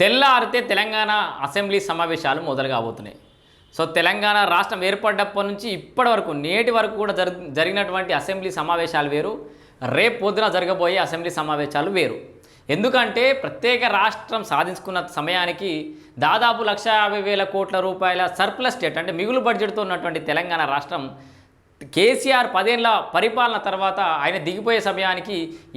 తెల్లారితే తెలంగాణ అసెంబ్లీ సమావేశాలు మొదలు కాబోతున్నాయి. సో తెలంగాణ రాష్ట్రం ఏర్పడ్డప్పటి నుంచి ఇప్పటి వరకు నేటి వరకు కూడా జరి జరిగినటువంటి అసెంబ్లీ సమావేశాలు వేరు. రేపు పొద్దున జరగబోయే అసెంబ్లీ సమావేశాలు వేరు. ఎందుకంటే ప్రత్యేక రాష్ట్రం సాధించుకున్న సమయానికి దాదాపు లక్ష యాభై వేల కోట్ల రూపాయల సర్ప్లస్ స్టేట్ అంటే మిగులు బడ్జెట్తో ఉన్నటువంటి తెలంగాణ రాష్ట్రం కేసీఆర్ పదేళ్ళ పరిపాలన తర్వాత ఆయన దిగిపోయే సమయానికి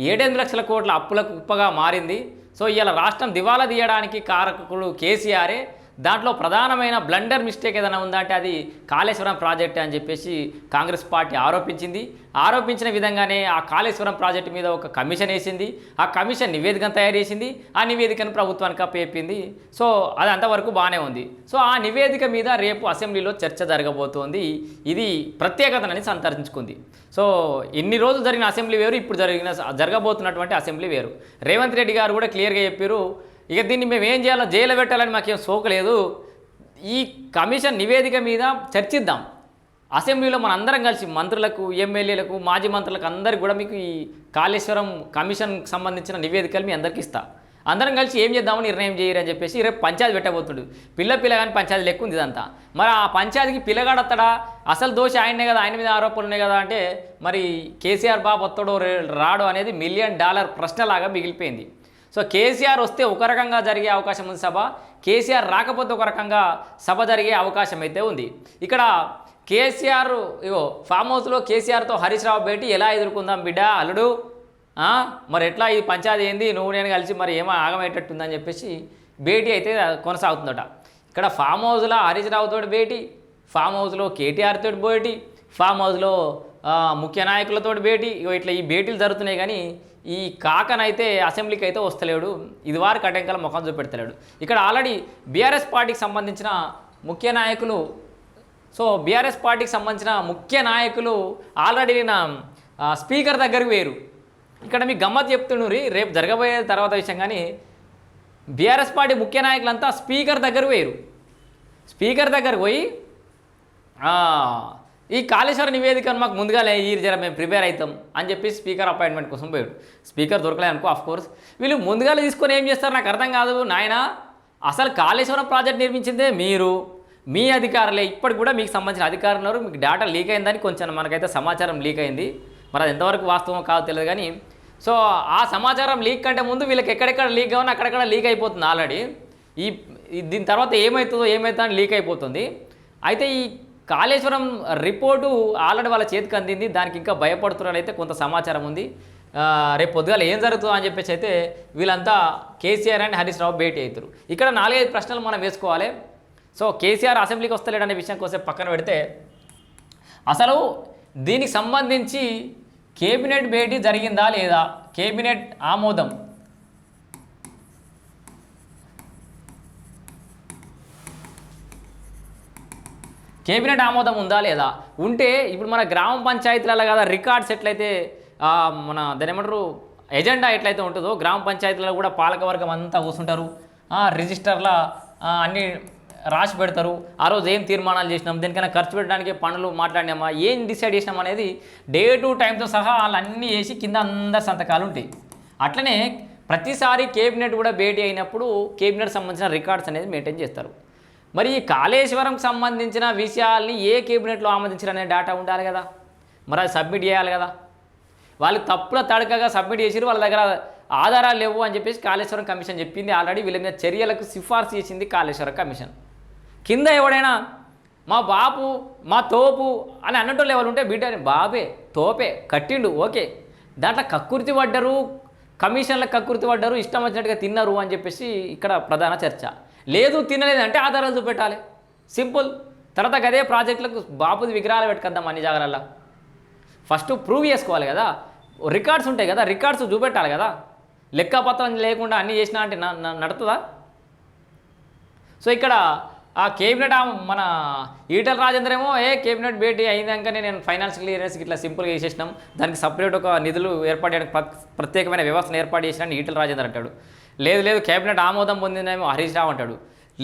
ఏడెనిమిది లక్షల కోట్ల అప్పులకు ఉప్పగా మారింది. సో ఇలా రాష్ట్రం దివాలా తీయడానికి కారకులు కేసీఆరే దాంట్లో ప్రధానమైన బ్లండర్ మిస్టేక్ ఏదైనా ఉందంటే అది కాళేశ్వరం ప్రాజెక్ట్ అని చెప్పేసి కాంగ్రెస్ పార్టీ ఆరోపించింది. ఆరోపించిన విధంగానే ఆ కాళేశ్వరం ప్రాజెక్టు మీద ఒక కమిషన్ వేసింది. ఆ కమిషన్ నివేదికను తయారు చేసింది. ఆ నివేదికను ప్రభుత్వానికి పేపింది సో అది అంతవరకు బాగానే ఉంది. సో ఆ నివేదిక మీద రేపు అసెంబ్లీలో చర్చ జరగబోతోంది. ఇది ప్రత్యేకతనని సంతరించుకుంది. సో ఇన్ని రోజులు జరిగిన అసెంబ్లీ వేరు ఇప్పుడు జరిగిన జరగబోతున్నటువంటి అసెంబ్లీ వేరు. రేవంత్ రెడ్డి గారు కూడా క్లియర్గా చెప్పారు. ఇక దీన్ని మేము ఏం చేయాలో జైలు పెట్టాలని మాకేం సోకలేదు ఈ కమిషన్ నివేదిక మీద చర్చిద్దాం. అసెంబ్లీలో మన అందరం కలిసి మంత్రులకు ఎమ్మెల్యేలకు మాజీ మంత్రులకు అందరికి కూడా మీకు ఈ కాళేశ్వరం కమిషన్కి సంబంధించిన నివేదికలు మీ అందరికి ఇస్తా. అందరం కలిసి ఏం చేద్దామని నిర్ణయం చేయరు అని చెప్పేసి రేపు పంచాయతీ పెట్టబోతుడు. పిల్ల పిల్లగాని పంచాయతీ లెక్క ఉంది ఇదంతా. మరి ఆ పంచాయతీకి పిల్లగాడత్తడా? అసలు దోష ఆయనే కదా ఆయన మీద ఆరోపణలు ఉన్నాయి కదా అంటే మరి కేసీఆర్ బాబు వస్తాడో రాడో అనేది మిలియన్ డాలర్ ప్రశ్నలాగా మిగిలిపోయింది. సో కేసీఆర్ వస్తే ఒక రకంగా జరిగే అవకాశం ఉంది సభ. కేసీఆర్ రాకపోతే ఒక రకంగా సభ జరిగే అవకాశం అయితే ఉంది. ఇక్కడ కేసీఆర్ ఇగో ఫామ్ హౌస్లో కేసీఆర్తో హరీష్ రావు భేటీ ఎలా ఎదుర్కొందాం బిడ్డ అల్లుడు? మరి ఎట్లా ఈ పంచాయతీ ఏంది? నువ్వు నేను కలిసి మరి ఏమో ఆగమయ్యేటట్టుందని చెప్పేసి భేటీ అయితే కొనసాగుతుందట. ఇక్కడ ఫామ్ హౌస్లో హరీష్ రావుతో భేటీ ఫామ్ హౌస్లో కేటీఆర్ తోటి భేటీ ఫామ్ హౌస్లో ముఖ్య నాయకులతో భేటీ. ఇగో ఇట్లా ఈ భేటీలు జరుగుతున్నాయి కానీ ఈ కాకనైతే అసెంబ్లీకి అయితే వస్తలేడు ఇది వారికి ముఖం చూపెడతలేడు. ఇక్కడ ఆల్రెడీ బీఆర్ఎస్ పార్టీకి సంబంధించిన ముఖ్య నాయకులు సో బీఆర్ఎస్ పార్టీకి సంబంధించిన ముఖ్య నాయకులు ఆల్రెడీ నా స్పీకర్ దగ్గరికి వేరు ఇక్కడ మీకు గమ్మత్ చెప్తుండ్రి రేపు జరగబోయే తర్వాత విషయం కానీ బీఆర్ఎస్ పార్టీ ముఖ్య నాయకులంతా స్పీకర్ దగ్గర వేరు స్పీకర్ దగ్గరకు పోయి ఈ కాళేశ్వర నివేదికను మాకు ముందుగానే ఈ జర మేము ప్రిపేర్ అవుతాం అని చెప్పి స్పీకర్ అపాయింట్మెంట్ కోసం పోయాడు. స్పీకర్ దొరకలే అనుకో ఆఫ్ కోర్స్ వీళ్ళు ముందుగానే తీసుకొని ఏం చేస్తారు? నాకు అర్థం కాదు. నాయన అసలు కాళేశ్వరం ప్రాజెక్ట్ నిర్మించిందే మీరు. మీ అధికారులే. ఇప్పటికి కూడా మీకు సంబంధించిన అధికారులు ఉన్నారు. మీకు డేటా లీక్ అయిందని కొంచెం మనకైతే సమాచారం లీక్ అయింది. మరి అది ఎంతవరకు వాస్తవం కాదో తెలియదు కానీ సో ఆ సమాచారం లీక్ కంటే ముందు వీళ్ళకి ఎక్కడెక్కడ లీక్ కావాలని అక్కడక్కడ లీక్ అయిపోతుంది ఆల్రెడీ ఈ ఈ- దీని తర్వాత ఏమవుతుందో ఏమవుతుందో అని లీక్ అయిపోతుంది. అయితే ఈ కాళేశ్వరం రిపోర్టు ఆల్రెడీ వాళ్ళ చేతికి అందింది. దానికి ఇంకా భయపడుతున్నారు అయితే కొంత సమాచారం ఉంది. రేపు పొద్దుగాల ఏం జరుగుతుందో అని చెప్పేసి అయితే వీళ్ళంతా కేసీఆర్ అండ్ హరీష్ రావు భేటీ అవుతారు. ఇక్కడ నాలుగైదు ప్రశ్నలు మనం వేసుకోవాలి. సో కేసీఆర్ అసెంబ్లీకి వస్తలేడనే విషయం కోసం పక్కన పెడితే అసలు దీనికి సంబంధించి కేబినెట్ భేటీ జరిగిందా లేదా? కేబినెట్ ఆమోదం. కేబినెట్ ఆమోదం ఉందా లేదా? ఉంటే ఇప్పుడు మన గ్రామ పంచాయతీలలో కదా రికార్డ్స్ ఎట్లయితే మన దాని ఏమంటారు ఎజెండా ఎట్లయితే ఉంటుందో గ్రామ పంచాయతీలలో కూడా పాలకవర్గం అంతా కూర్చుంటారు రిజిస్టర్ల అన్ని రాసి పెడతారు. ఆ రోజు ఏం తీర్మానాలు చేసినాం? దేనికైనా ఖర్చు పెట్టడానికి పనులు మాట్లాడినామా? ఏం డిసైడ్ చేసినాం అనేది డే టు టైంతో సహా వాళ్ళు అన్నీ వేసి కింద అందరి సంతకాలు ఉంటాయి. అట్లనే ప్రతిసారి కేబినెట్ కూడా భేటీ అయినప్పుడు కేబినెట్ సంబంధించిన రికార్డ్స్ అనేది మెయింటైన్ చేస్తారు. మరి ఈ కాళేశ్వరంకి సంబంధించిన విషయాల్ని ఏ కేబినెట్లో ఆమోదించారు అనే డేటా ఉండాలి కదా? మరి అది సబ్మిట్ చేయాలి కదా? వాళ్ళు తప్పుల తడకగా సబ్మిట్ చేసిరు వాళ్ళ దగ్గర ఆధారాలు లేవు అని చెప్పేసి కాళేశ్వరం కమిషన్ చెప్పింది. ఆల్రెడీ వీళ్ళ మీద చర్యలకు సిఫార్సు చేసింది కాళేశ్వరం కమిషన్. కింద ఎవడైనా మా బాపు మా తోపు అని అన్నట్టు ఎవరు ఉంటే బిడ్డ బాబే తోపే కట్టిండు ఓకే. దాంట్లో కక్కుర్తి పడ్డరు కమిషన్లకు కక్కుర్తి పడ్డరు ఇష్టం వచ్చినట్టుగా తిన్నారు అని చెప్పేసి ఇక్కడ ప్రధాన చర్చ. లేదు తినలేదంటే ఆధారాలు చూపెట్టాలి. సింపుల్. తర్వాత అదే ప్రాజెక్టులకు బాపుది విగ్రహాలు పెట్టుకుందాం అన్ని జాగ్రత్తలో ఫస్ట్ ప్రూవ్ చేసుకోవాలి కదా. రికార్డ్స్ ఉంటాయి కదా రికార్డ్స్ చూపెట్టాలి కదా. లెక్కపత్రం లేకుండా అన్నీ చేసినా అంటే నడుతుందా? సో ఇక్కడ ఆ కేబినెట్ ఆ మన ఈటల రాజేంద్ర ఏమో ఏ కేబినెట్ భేటీ అయినాకనే నేను ఫైనాన్స్ క్లియరెన్స్కి ఇట్లా సింపుల్గా చేసేసినాం. దానికి సపరేట్ ఒక నిధులు ఏర్పాటు చేయడానికి ప్ర- ప్రత్యేకమైన వ్యవస్థను ఏర్పాటు చేసిన ఈటల రాజేంద్ర అంటాడు. లేదు లేదు కేబినెట్ ఆమోదం పొందిందేమో హరీష్ రావు అంటాడు.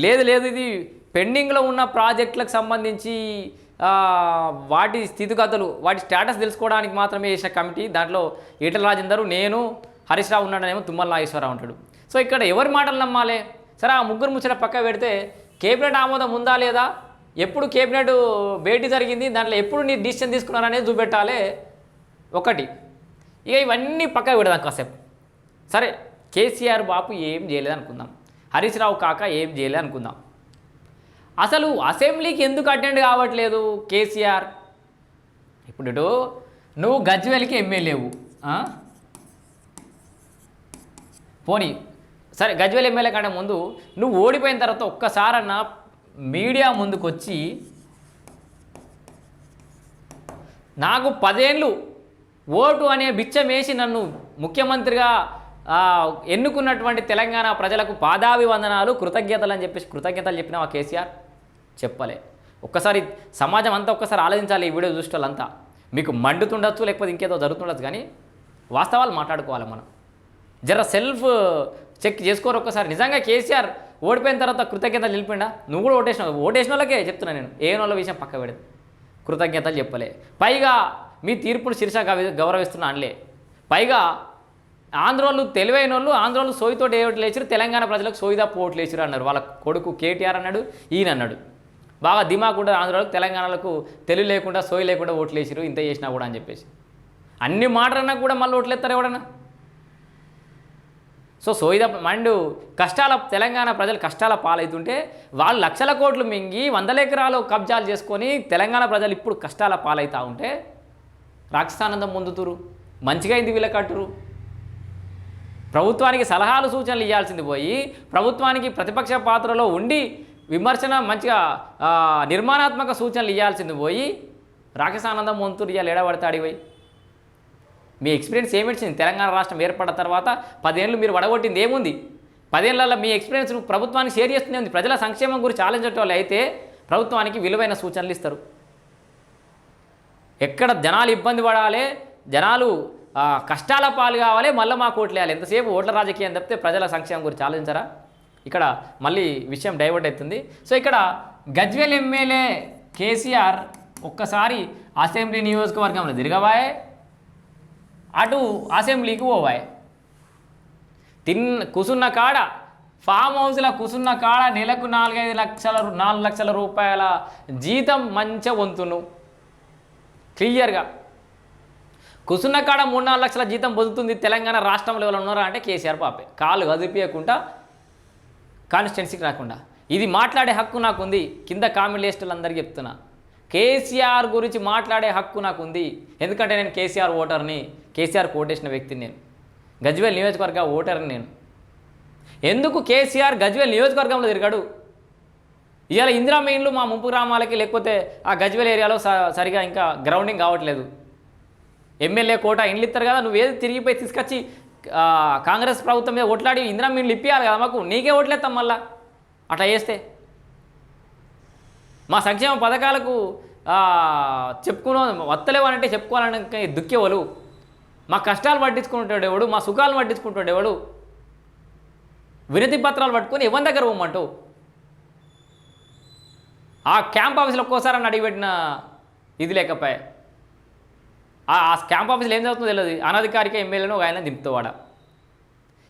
లేదు లేదు ఇది పెండింగ్లో ఉన్న ప్రాజెక్టులకు సంబంధించి వాటి స్థితిగతులు వాటి స్టేటస్ తెలుసుకోవడానికి మాత్రమే చేసిన కమిటీ దాంట్లో ఈటల రాజేందర్ నేను హరీష్ రావు ఉన్నాడనేమో తుమ్మల నాగేశ్వరరావు అంటాడు. సో ఇక్కడ ఎవరి మాటలు నమ్మాలి? సరే ఆ ముగ్గురు ముచ్చట పక్క పెడితే కేబినెట్ ఆమోదం ఉందా లేదా? ఎప్పుడు కేబినెట్ భేటీ జరిగింది దాంట్లో ఎప్పుడు నీ డిసిషన్ తీసుకున్నారనేది చూపెట్టాలి? ఒకటి. ఇక ఇవన్నీ పక్క పెడదాం కాసేపు. సరే. కేసీఆర్ బాపు ఏం చేయలేదు అనుకుందాం హరీష్ రావు కాక ఏం చేయలేదు అనుకుందాం అసలు అసెంబ్లీకి ఎందుకు అటెండ్ కావట్లేదు కేసీఆర్? ఇప్పుడు ఇటు నువ్వు గజ్వేల్కి ఎమ్మెల్యేవు పోనీ సరే గజ్వేల్ ఎమ్మెల్యే కంటే ముందు నువ్వు ఓడిపోయిన తర్వాత ఒక్కసారన్నా మీడియా ముందుకు వచ్చి నాకు పదేళ్ళు ఓటు అనే బిచ్చం వేసి నన్ను ముఖ్యమంత్రిగా ఎన్నుకున్నటువంటి తెలంగాణ ప్రజలకు పాదాభివందనాలు కృతజ్ఞతలు అని చెప్పేసి కృతజ్ఞతలు చెప్పినావా కేసీఆర్ చెప్పలే. ఒక్కసారి సమాజం అంతా ఒక్కసారి ఆలోచించాలి ఈ వీడియో చూసిన వాళ్ళంతా మీకు మండుతుండొచ్చు లేకపోతే ఇంకేదో జరుగుతుండొచ్చు కానీ వాస్తవాలు మాట్లాడుకోవాలి మనం. జర సెల్ఫ్ చెక్ చేసుకోరు ఒక్కసారి. నిజంగా కేసీఆర్ ఓడిపోయిన తర్వాత కృతజ్ఞతలు నిలిపిండా? నువ్వు కూడా ఓటేసిన ఓటేసిన వాళ్ళకే చెప్తున్నా నేను. ఏ వాళ్ళ విషయం పక్క పెడదు. కృతజ్ఞతలు చెప్పలే. పైగా మీ తీర్పును శిర్ష గౌరవిస్తున్నా అనలే. పైగా ఆంధ్రోళ్ళు తెలివైన వాళ్ళు ఆంధ్రోళ్ళు సోయితో ఏ ఓట్లు లేచారు తెలంగాణ ప్రజలకు సోయిదా పోట్లు లేచారు అన్నారు. వాళ్ళ కొడుకు కేటీఆర్ అన్నాడు ఈయన అన్నాడు. బాగా దిమాగ్ ఉండదు ఆంధ్రాలకు తెలంగాణలకు తెలివి లేకుండా సోయి లేకుండా ఓట్లు వేసిరు ఇంత చేసినా కూడా అని చెప్పేసి. అన్ని మాటలన్నా కూడా మళ్ళీ ఓట్లు ఎత్తారు ఎవడన్నా సో సోయిద మండు కష్టాల తెలంగాణ ప్రజలు కష్టాల పాలవుతుంటే వాళ్ళు లక్షల కోట్లు మింగి వందల ఎకరాలు కబ్జాలు చేసుకొని తెలంగాణ ప్రజలు ఇప్పుడు కష్టాల పాలవుతూ ఉంటే రాక్షసానందం పొందుతురు మంచిగా అయింది వీళ్ళ కట్టురు. ప్రభుత్వానికి సలహాలు సూచనలు ఇవ్వాల్సింది పోయి ప్రభుత్వానికి ప్రతిపక్ష పాత్రలో ఉండి విమర్శన మంచిగా నిర్మాణాత్మక సూచనలు ఇవ్వాల్సింది పోయి రాక్షసానందం పొందుతురు ఇవాళ ఎడబడతాడు పోయి. మీ ఎక్స్పీరియన్స్ ఏమిచ్చింది తెలంగాణ రాష్ట్రం ఏర్పడిన తర్వాత పదేళ్ళు మీరు వడగొట్టింది ఏముంది? పదేళ్ళలో మీ ఎక్స్పీరియన్స్ ప్రభుత్వానికి షేర్ చేస్తూనే ఉంది. ప్రజల సంక్షేమం గురించి ఆలోచించేటోళ్ళు అయితే ప్రభుత్వానికి విలువైన సూచనలు ఇస్తారు. ఎక్కడ జనాలు ఇబ్బంది పడాలి జనాలు కష్టాల పాలు కావాలి మళ్ళీ మాకు ఓట్లేయాలి ఎంతసేపు ఓట్ల రాజకీయం తప్పితే ప్రజల సంక్షేమం గురించి ఆలోచించరా? ఇక్కడ మళ్ళీ విషయం డైవర్ట్ అవుతుంది. సో ఇక్కడ గజ్వేల్ ఎమ్మెల్యే కేసీఆర్ ఒక్కసారి అసెంబ్లీ నియోజకవర్గంలో తిరగబాయే అటు అసెంబ్లీకి పోవాయే తిన్ కూసున్న కాడ ఫామ్ హౌస్లో కూసున్న కాడ నెలకు నాలుగైదు లక్షల నాలుగు లక్షల రూపాయల జీతం మంచిగా వంతును క్లియర్గా. కుసున్న కాడ మూడు నాలుగు లక్షల జీతం పొందుతుంది తెలంగాణ రాష్ట్రంలో ఎవరు ఉన్నారా అంటే కేసీఆర్ పాపే. కాలు కదిపియకుండా కాన్స్టిట్యున్సీకి రాకుండా. ఇది మాట్లాడే హక్కు నాకుంది కింద కామెంట్ అందరికీ చెప్తున్నా. కేసీఆర్ గురించి మాట్లాడే హక్కు నాకుంది. ఎందుకంటే నేను కేసీఆర్ ఓటర్ని కేసీఆర్ కోటేసిన వ్యక్తిని నేను. గజ్వేల్ నియోజకవర్గ ఓటర్ని నేను. ఎందుకు కేసీఆర్ గజ్వేల్ నియోజకవర్గంలో తిరిగాడు? ఇవాళ ఇందిరా మెయిన్లు మా ముంపు గ్రామాలకి లేకపోతే ఆ గజ్వేల్ ఏరియాలో స- సరిగా ఇంకా గ్రౌండింగ్ కావట్లేదు. ఎమ్మెల్యే కోట ఇండ్లు ఇస్తారు కదా నువ్వు ఏది తిరిగిపోయి తీసుకొచ్చి కాంగ్రెస్ ప్రభుత్వం మీద ఓట్లాడి ఇందిరా మీరు ఇప్పియాలి కదా మాకు నీకే ఓట్లేస్తాం మళ్ళా. అట్లా చేస్తే. మా సంక్షేమ పథకాలకు ఆ, చెప్పుకున్నాం చెప్పుకోవాలని చెప్పుకోవాలంటే దుక్కేవాళ్ళు మా కష్టాలు పట్టించుకుంటాడు ఎవడు మా సుఖాలు పట్టించుకుంటాడు ఎవడు? వినతి పత్రాలు పట్టుకొని ఎవరి దగ్గర పోమంటావు ఆ క్యాంప్ ఆఫీసులో ఒక్కోసారి అని అడిగిపెట్టిన ఇది లేకపోయా. ఆ క్యాంప్ ఆఫీస్లో ఏం జరుగుతుందో తెలియదు అనధికారిక ఎమ్మెల్యేను ఒక ఆయన దింపుతావాడ.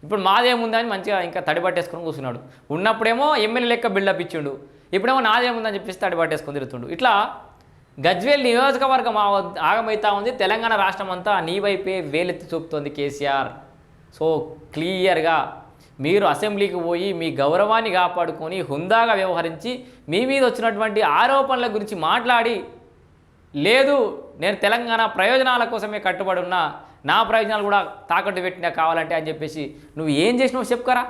ఇప్పుడు మాదేముందని మంచిగా ఇంకా తడిపట్టేసుకుని కూర్చున్నాడు. ఉన్నప్పుడేమో ఎమ్మెల్యే లెక్క బిల్డప్ ఇచ్చిండు. ఇప్పుడేమో నాదేముందని చెప్పేసి తడిపట్టేసుకొని తిరుగుతుండు. ఇట్లా గజ్వేల్ నియోజకవర్గం ఆవ- ఆగమైతా ఉంది. తెలంగాణ రాష్ట్రం అంతా నీ వైపే వేలెత్తి చూపుతోంది కేసీఆర్. సో క్లియర్గా మీరు అసెంబ్లీకి పోయి మీ గౌరవాన్ని కాపాడుకొని హుందాగా వ్యవహరించి మీ మీద వచ్చినటువంటి ఆరోపణల గురించి మాట్లాడి లేదు నేను తెలంగాణ ప్రయోజనాల కోసమే కట్టుబడి ఉన్నా నా ప్రయోజనాలు కూడా తాకట్టు పెట్టినా కావాలంటే అని చెప్పేసి నువ్వు ఏం చేసినావు చెప్పుకరా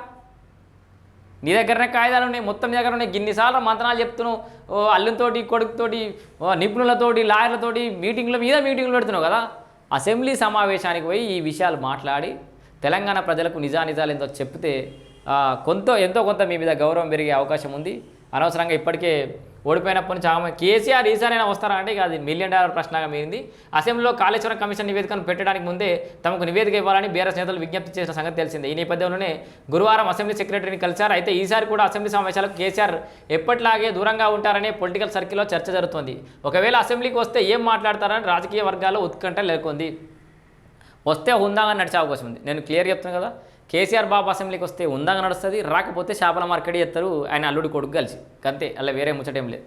నీ దగ్గరనే కాగితాలు ఉన్నాయి మొత్తం నీ దగ్గర ఉన్నాయి. గిన్నిసార్లు మంతనాలు చెప్తున్నావు ఓ అల్లుతోటి కొడుకుతోటి నిపుణులతోటి లాయర్లతోటి మీటింగ్ల మీద మీటింగ్లు పెడుతున్నావు కదా. అసెంబ్లీ సమావేశానికి పోయి ఈ విషయాలు మాట్లాడి తెలంగాణ ప్రజలకు నిజానిజాలు ఎంతో చెప్తే కొంత ఎంతో కొంత మీ మీద గౌరవం పెరిగే అవకాశం ఉంది. అనవసరంగా ఇప్పటికే ఓడిపోయినప్పటి నుంచి ఆమె కేసీఆర్ ఈసారైనా వస్తారా అంటే ఇక అది మిలియన్ డాలర్ ప్రశ్నగా మీరింది అసెంబ్లీలో కాళేశ్వరం కమిషన్ నివేదికను పెట్టడానికి ముందే తమకు నివేదిక ఇవ్వాలని బీఆర్ఎస్ నేతలు విజ్ఞప్తి చేసిన సంగతి తెలిసిందే. ఈ నేపథ్యంలోనే గురువారం అసెంబ్లీ సెక్రటరీని కలిశారు. అయితే ఈసారి కూడా అసెంబ్లీ సమావేశాలకు కేసీఆర్ ఎప్పటిలాగే దూరంగా ఉంటారనే పొలిటికల్ సర్కిల్లో చర్చ జరుగుతోంది. ఒకవేళ అసెంబ్లీకి వస్తే ఏం మాట్లాడతారని రాజకీయ వర్గాల్లో ఉత్కంఠ లేకుంది వస్తే హుందాగా నడిచే అవకాశం ఉంది. నేను క్లియర్ చెప్తాను కదా? కేసీఆర్ బాబు అసెంబ్లీకి వస్తే ఉందాగా నడుస్తుంది రాకపోతే చేపల మార్కెట్ చేస్తారు ఆయన అల్లుడి కొడుకు కలిసి. అంతే అలా వేరే ముచ్చటేం లేదు.